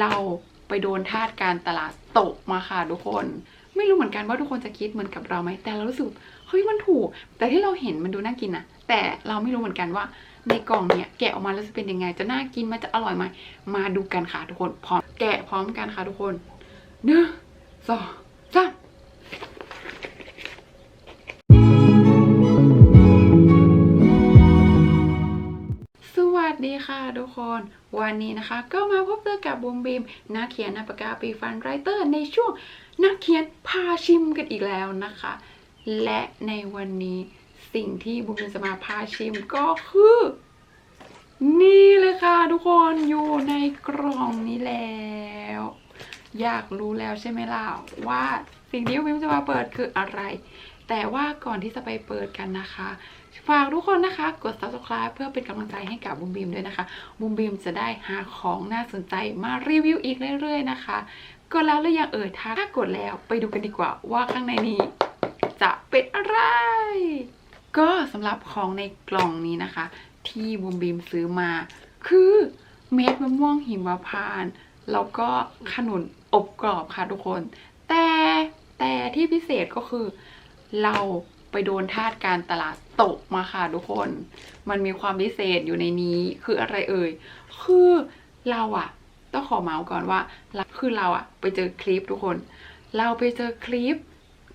เราไปโดนทาสการตลาดตกมาค่ะทุกคน ไม่รู้เหมือนกันว่าทุกคนจะคิดเหมือนกับเราไหมแต่เรารู้สึกเฮ้ยมันถูก แต่ที่เราเห็นมันดูน่ากินนะแต่เราไม่รู้เหมือนกันว่าในกล่องเนี่ยแกะออกมาแล้วจะเป็นยังไง จะน่ากินมันจะอร่อยไหมมาดูกันค่ะทุกคนพร้อมแกะพร้อมกันค่ะทุกคนหนึ่งสองสาม ทุกคน วันนี้นะคะ ก็มาพบเจอกับบูมบีมนักเขียนนักปากกาปีฟันไรเตอร์ในช่วงนักเขียนพาชิมกันอีกแล้วนะคะ และในวันนี้สิ่งที่บูมบีมจะมาพาชิมก็คือ นี่เลยค่ะทุกคนอยู่ในกล่องนี้แล้ว อยากรู้แล้วใช่ไหมล่ะว่าสิ่งที่วิมจะมาเปิดคืออะไร แต่ว่าก่อนที่จะไปเปิดกันนะคะ ฝากทุกคนนะคะ กด subscribe เพื่อเป็นกำลังใจให้กับบูมบีมด้วยนะคะบูมบีมจะได้หาของน่าสนใจมารีวิวอีกเรื่อยๆนะคะ กดแล้วหรือยังเอ่ยถ้ากดแล้วไปดูกันดีกว่าว่าข้างในนี้ จะเป็นอะไร ก็สำหรับของในกล่องนี้นะคะ ที่บูมบีมซื้อมา คือเม็ดมะม่วงหิมพานต์แล้วก็ขนุนอบกรอบค่ะทุกคน แต่แต่ที่พิเศษก็คือ เราไปโดนทาสการตลาดตกมาค่ะทุกคน มันมีความพิเศษอยู่ในนี้คืออะไรเอ่ย คือเราอะต้องขอเมาส์ก่อนว่า คือเราอะไปเจอคลิปทุกคน เราไปเจอคลิป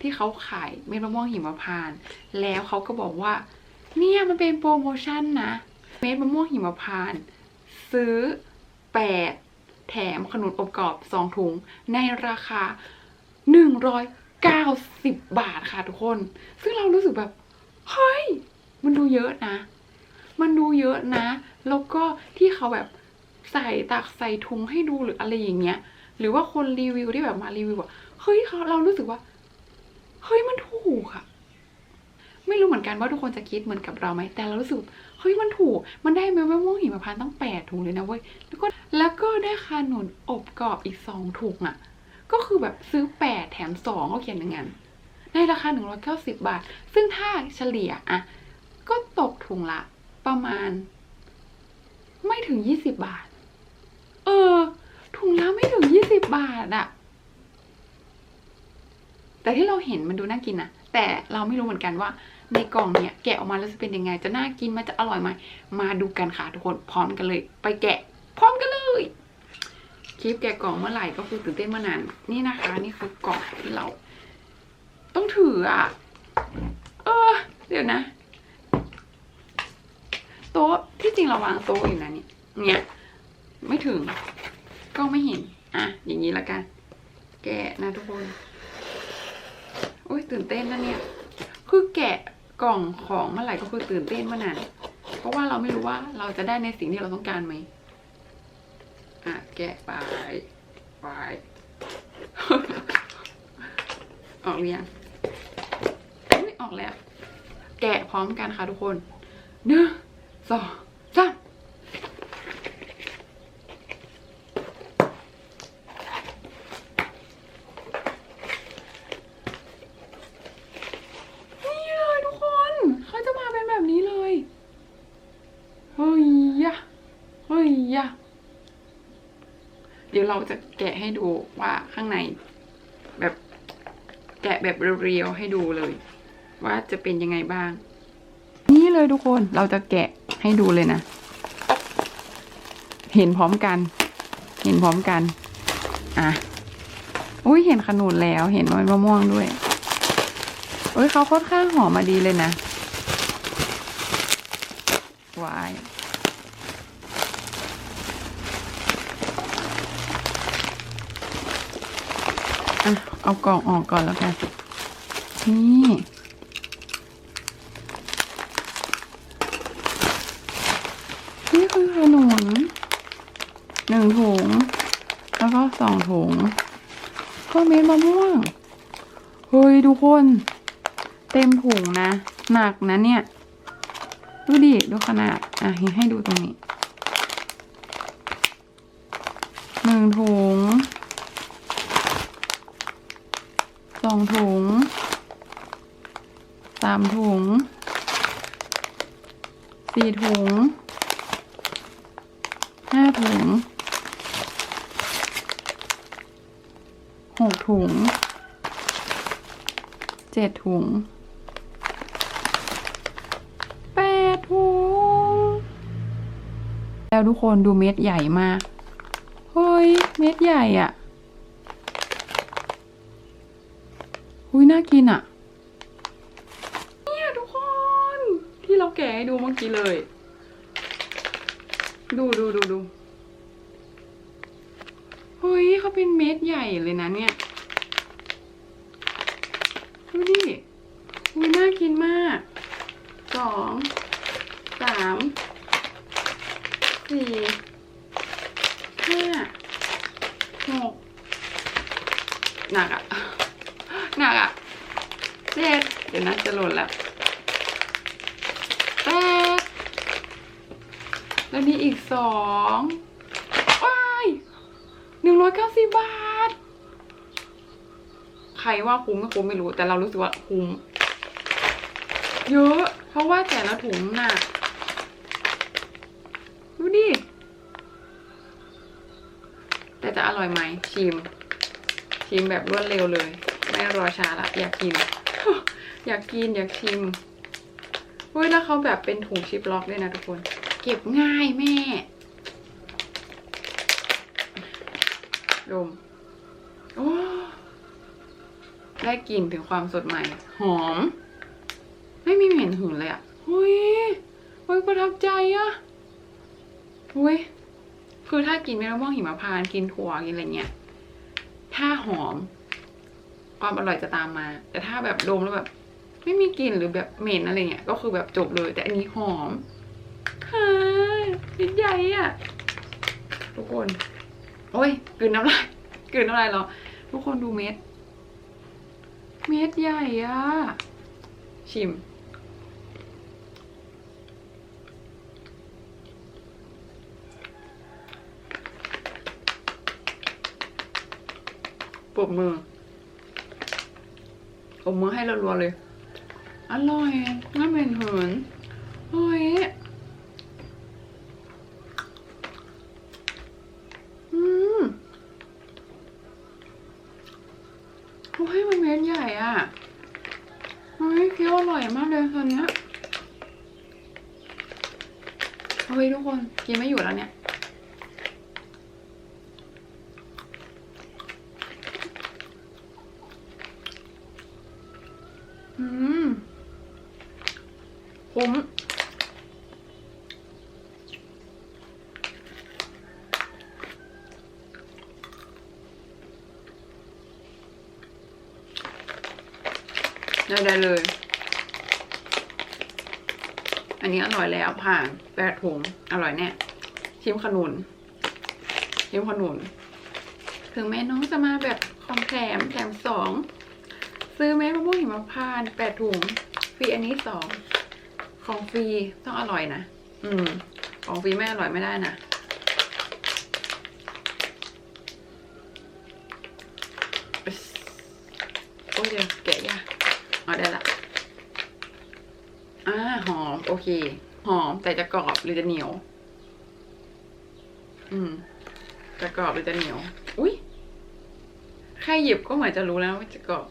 ที่เขาขายเม็ดมะม่วงหิมพานต์แล้วเขาก็บอกว่า เนี่ยมันเป็นโปรโมชั่นนะ เม็ดมะม่วงหิมพานต์ซื้อ 8 แถมขนุนอบกรอบ 2 ถุง ในราคา 90 บาทค่ะทุกคน ซึ่งเรารู้สึกแบบ เฮ้ย มันดูเยอะนะ มันดูเยอะนะ แล้วก็ที่เขาแบบใส่ตักใส่ถุงให้ดูหรืออะไรอย่างเงี้ย หรือว่าคนรีวิวที่แบบมารีวิวอะเฮ้ยเขาเรารู้สึกว่า เฮ้ยมันถูกอะไม่รู้เหมือนกันว่าทุกคนจะคิดเหมือนกับเราไหม แต่เรารู้สึก เฮ้ยมันถูก มันได้เมลมะม่วงหิมพานต์ตั้งแปดถุงเลยนะเว้ย แล้วก็แล้วก็ได้ขนุนอบกรอบอีกสองถุงอะ ก็คือแบบซื้อแปดแถมสองเขาเขียนอย่างนั้นในราคาหนึ่งร้อยเก้าสิบาท ซึ่งถ้าเฉลี่ยอะก็ตกถุงละ ประมาณ ไม่ถึงยี่สิบบาท เออ ถุงละไม่ถึงยี่สิบบาทอะแต่ที่เราเห็นมันดูน่ากินนะแต่เราไม่รู้เหมือนกันว่า ในกล่องเนี่ยแกะออกมาแล้วจะเป็นยังไง จะน่ากินมันจะอร่อยไหมมาดูกันค่ะทุกคนพร้อมกันเลย ไปแกะ พร้อมกันเลย คลิปแกะกล่องเมื่อไหร่ก็คือตื่นเต้นเมื่อนั้น นี่นะคะ นี่คือกล่องที่เรา ต้องถืออะ เออ เดี๋ยวนะ โต๊ะที่จริงเราวางโต๊ะอยู่นะนี่ เนี่ย ไม่ถึง ก็ไม่เห็น อะ อย่างนี้ละกัน แกะนะทุกคน โอ้ยตื่นเต้นนะเนี่ย คือแกะกล่องของเมื่อไหร่ก็คือตื่นเต้นเมื่อนั้น เพราะว่าเราไม่รู้ว่าเราจะได้ในสิ่งที่เราต้องการไหม อะแกะไปไปออกหรือยังไม่ออกแล้ว แกะพร้อมกันค่ะทุกคนหนึ่งสองสามนี่เลยทุกคนเขาจะมาเป็นแบบนี้เลย เฮ้ยยะ เฮ้ยยะ เดี๋ยวเราจะแกะให้ดูว่าข้างใน แบบแกะแบบเรียวๆให้ดูเลย ว่าจะเป็นยังไงบ้าง นี่เลยทุกคนเราจะแกะให้ดูเลยนะ เห็นพร้อมกัน เห็นพร้อมกัน อะอุ้ยเห็นขนุนแล้วเห็นมะม่วงด้วยเอ้ยเขาค่อนข้างหอมมาดีเลยนะวาย เอากล่องออกก่อนแล้วกัน นี่นี่คือขนุนหนึ่งถุง แล้วก็สองถุงก็เม็ดมะม่วง เฮ้ยทุกคน เต็มถุงนะ หนักนะเนี่ย ดูดิ ดูขนาด อะให้ดูตรงนี้หนึ่งถุง สองถุงสามถุงสี่ถุงห้าถุงหกถุงเจ็ดถุงแปดถุง แล้วทุกคนดูเม็ดใหญ่มาก เฮ้ย เม็ดใหญ่อะ่ะหุย น่ากินอะ่ะ เนี่ยทุกคน ที่เราแกะให้ดูเมื่อกี้เลย ดูดูดูดูเฮ้ยเขาเป็นเม็ดใหญ่เลยนะเนี่ย ดูดิอุ้ยน่ากินมาก สอง สาม สี่ ห้า หก หนักอะหนักอะ เจ็ดเดี๋ยวนะจะหล่นแล้วแปดแล้วนี่อีกสองว้ายหนึ่งร้อยเก้าสิบบาท ใครว่าคุ้มไม่คุ้มไม่รู้ แต่เรารู้สึกว่าคุ้ม เยอะ เพราะว่าแต่ละถุงหนักดูดิ แต่จะอร่อยไหมชิมชิมแบบรวดเร็วเลย ไม่รอช้าละอยากกิน อยากกินอยากชิมเฮ้ยแล้วเขาแบบเป็นถุงชิปล็อกด้วยนะทุกคน เก็บง่ายแม่ดมโอ้ได้กลิ่นถึงความสดใหม่ หอม ไม่มีเหม็นหืนเลยอะ่ะเฮ้ยเฮ้ยประทับใจอะ่ะเฮ้ยคือถ้ากินเม็ดมะม่วงหิมพานต์กินถั่วกินอะไรเงี้ย ถ้าหอม ความอร่อยจะตามมา แต่ถ้าแบบดมแล้วแบบ ไม่มีกลิ่นหรือแบบเหม็นอะไรเงี้ยก็คือแบบจบเลย แต่อันนี้หอมฮ่าชิ้นใหญ่อะทุกคน โอ้ยกลืนน้ำลายกลืนน้ำลายเหรอทุกคนดูเม็ด เม็ดใหญ่อะชิมปบมือ ปรบมือให้รัวๆเลย อร่อยน่าเป็นเหินเฮ้ยอืมโอ้ยมันเม็ดใหญ่อะเฮ้ยเคี้ยวอร่อยมากเลยตอนเนี้ยเฮ้ยทุกคนกินไม่อยู่แล้วเนี่ย อืมคุ้มได้เลย อันนี้อร่อยแล้วผ่านแปดถุงอร่อยแน่ ชิมขนุน ชิมขนุน ถึงแม้น้องจะมาแบบของแถมแถมสอง ซื้อเม็ดมะม่วงหิมพานต์แปดถุงฟรีอันนี้สองของฟรีต้องอร่อยนะ อืม ของฟรีไม่อร่อยไม่ได้นะโอ้ยแกะยากเอาได้ละอ่าหอม โอเค หอมแต่จะกรอบหรือจะเหนียว อืม จะกรอบหรือจะเหนียว อุ้ยแค่หยิบก็เหมือนจะรู้แล้วว่าจะกรอบ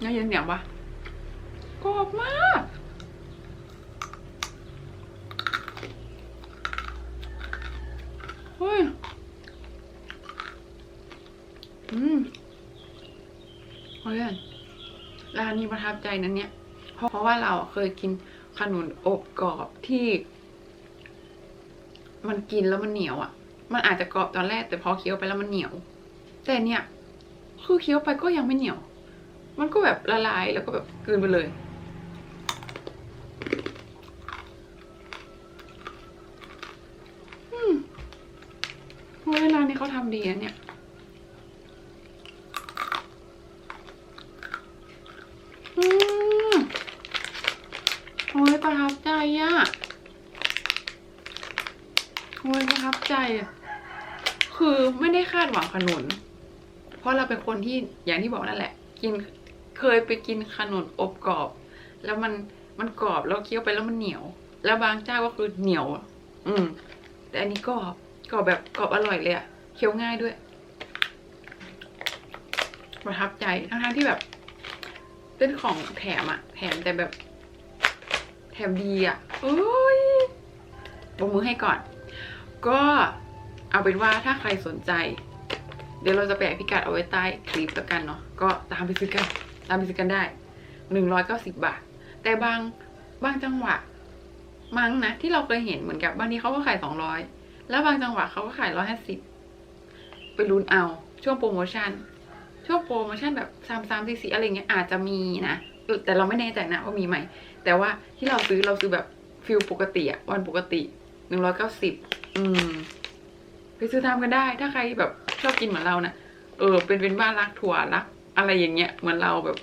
เนื้อเย็นเหนียวปะกรอบมากเฮ้ยอืมเฮ้ยร้านนี้ประทับใจนั้นเนี่ยเพราะเพราะว่าเราเคยกินขนุนอบกรอบที่ มันกินแล้วมันเหนียวอะ่ะ มันอาจจะกรอบตอนแรกแต่พอเคี้ยวไปแล้วมันเหนียว แต่เนี่ย คือเคี้ยวไปก็ยังไม่เหนียว มันก็แบบละลายแล้วก็แบบกืนไปเลยอืมเฮ้ยร้านนี้เขาทำดีนะเนี่ย อืมโอ้ยประทับใจอะโอ้ยประทับใจอะคือไม่ได้คาดหวังขนุน เพราะเราเป็นคนที่อย่างที่บอกนั่นแหละ กิน เคยไปกินขนุนอบกรอบ แล้วมันมันกรอบแล้วเคี้ยวไปแล้วมันเหนียว แล้วบางเจ้าก็คือเหนียว อืม แต่อันนี้กรอบกรอบแบบกรอบอร่อยเลยอะเคี้ยวง่ายด้วยประทับใจทั้งๆที่แบบเป็นของแถมอะแถมแต่แบบ แถมดีอะโอ้ยบมือให้ก่อน ก็เอาเป็นว่าถ้าใครสนใจ เดี๋ยวเราจะแปะพิกัดเอาไว้ใต้คลิปแล้วกันเนาะก็ตามไปซื้อกัน ตามไปซื้อกันได้หนึ่งร้อยเก้าสิบบาท แต่บางบางจังหวะมั้งนะที่เราเคยเห็นเหมือนกับบางทีเขาก็ขายสองร้อยแล้วบางจังหวะเขาก็ขายร้อยห้าสิบไปลุ้นเอา ช่วงโปรโมชั่น ช่วงโปรโมชั่นแบบสามสามสี่สี่อะไรเงี้ยอาจจะมีนะแต่เราไม่แน่ใจนะว่ามีไหมแต่ว่าที่เราซื้อเราซื้อแบบฟิลปกติอะวันปกติหนึ่งร้อยเก้าสิบอืม ไปซื้อทำกันได้ ถ้าใครแบบชอบกินเหมือนเรานะเออ เป็นเป็นบ้านรักถั่วรัก อะไรอย่างเงี้ยเหมือนเราแบบ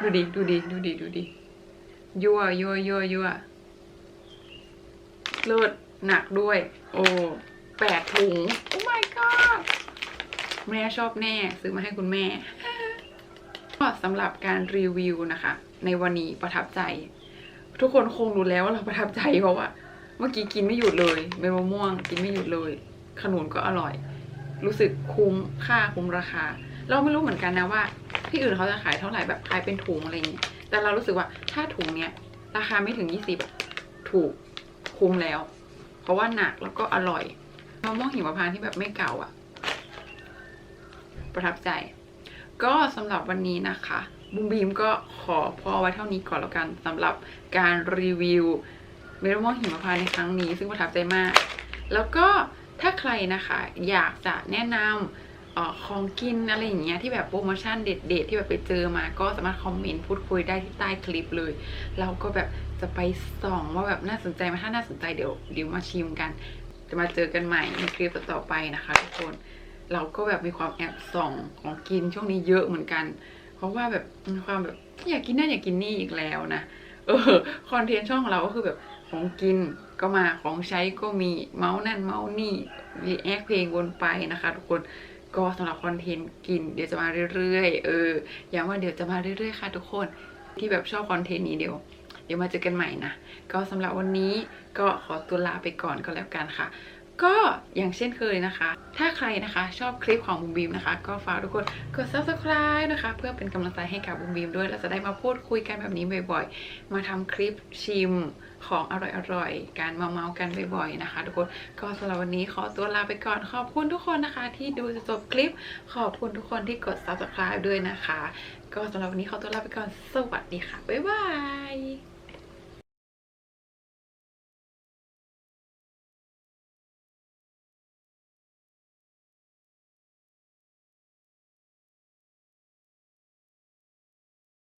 ดูดิดูดิดูดิดูดิยั่วยั่วยั่วยั่วเลิศหนักด้วย โอ้แปดถุง โอ้ my god แม่ชอบแน่ ซื้อมาให้คุณแม่ ก็สำหรับการรีวิวนะคะ ในวันนี้ประทับใจ ทุกคนคงรู้แล้วว่าเราประทับใจเพราะว่าเมื่อกี้กินไม่หยุดเลยเมลมะม่วง กินไม่หยุดเลย ขนุนก็อร่อย รู้สึกคุ้มค่าคุ้มราคา เราไม่รู้เหมือนกันนะว่า ที่อื่นเขาจะขายเท่าไหร่แบบขายเป็นถุงอะไรอย่างเงี้ยแต่เรารู้สึกว่าถ้าถุงเนี้ยราคาไม่ถึงยี่สิบถูกคุ้มแล้ว เพราะว่าหนักแล้วก็อร่อยมะม่วงหิมพานต์ที่แบบไม่เก่าอะ่ะ ประทับใจ ก็สำหรับวันนี้นะคะบุมบีมก็ขอพอไว้เท่านี้ก่อนแล้วกันสำหรับการรีวิวเมลอนม่วงหิมพานต์ในครั้งนี้ ซึ่งประทับใจมาก แล้วก็ถ้าใครนะคะ อยากจะแนะนำ ของกินอะไรอย่างเงี้ยที่แบบโปรโมชั่นเด็ดๆที่แบบไปเจอมาก็สามารถคอมเมนต์พูดคุยได้ที่ใต้คลิปเลย เราก็แบบจะไปส่องว่าแบบน่าสนใจไหมถ้าน่าสนใจเดี๋ยวเดี๋ยวมาชิมกัน จะมาเจอกันใหม่ในคลิปต่อๆไปนะคะทุกคนเราก็แบบมีความแอบส่องของกินช่วงนี้เยอะเหมือนกัน เพราะว่าแบบมีความแบบอยากกินนั่นอยากกินนี่อีกแล้วนะเออคอนเทนต์ช่องของเราก็คือแบบของกินก็มาของใช้ก็มีเมาส์นั่นเมาส์นี่รีแอคเพลงวนไปนะคะ ทุกคน ก็สำหรับคอนเทนต์กินเดี๋ยวจะมาเรื่อยๆ เออย้ำว่าเดี๋ยวจะมาเรื่อยๆ ค่ะทุกคนที่แบบชอบคอนเทนต์นี้เดี๋ยว เดี๋ยวมาเจอกันใหม่นะ ก็สำหรับวันนี้ก็ขอตัวลาไปก่อนก็แล้วกันค่ะ ก็อย่างเช่นเคยนะคะ ถ้าใครนะคะชอบคลิปของบุมบีมนะคะ ก็ฝากทุกคนกด subscribe นะคะ เพื่อเป็นกำลังใจให้กับบุมบีมด้วยเราจะได้มาพูดคุยกันแบบนี้บ่อยๆ มาทำคลิปชิม ของอร่อยๆ การมาเมาๆกันบ่อยๆนะคะ ทุกคนก็สำหรับวันนี้ขอตัวลาไปก่อนขอบคุณทุกคนนะคะ ที่ดูจนจบคลิป ขอบคุณทุกคนที่กด subscribe ด้วยนะคะ ก็สำหรับวันนี้ขอตัวลาไปก่อนสวัสดีค่ะบ๊ายบาย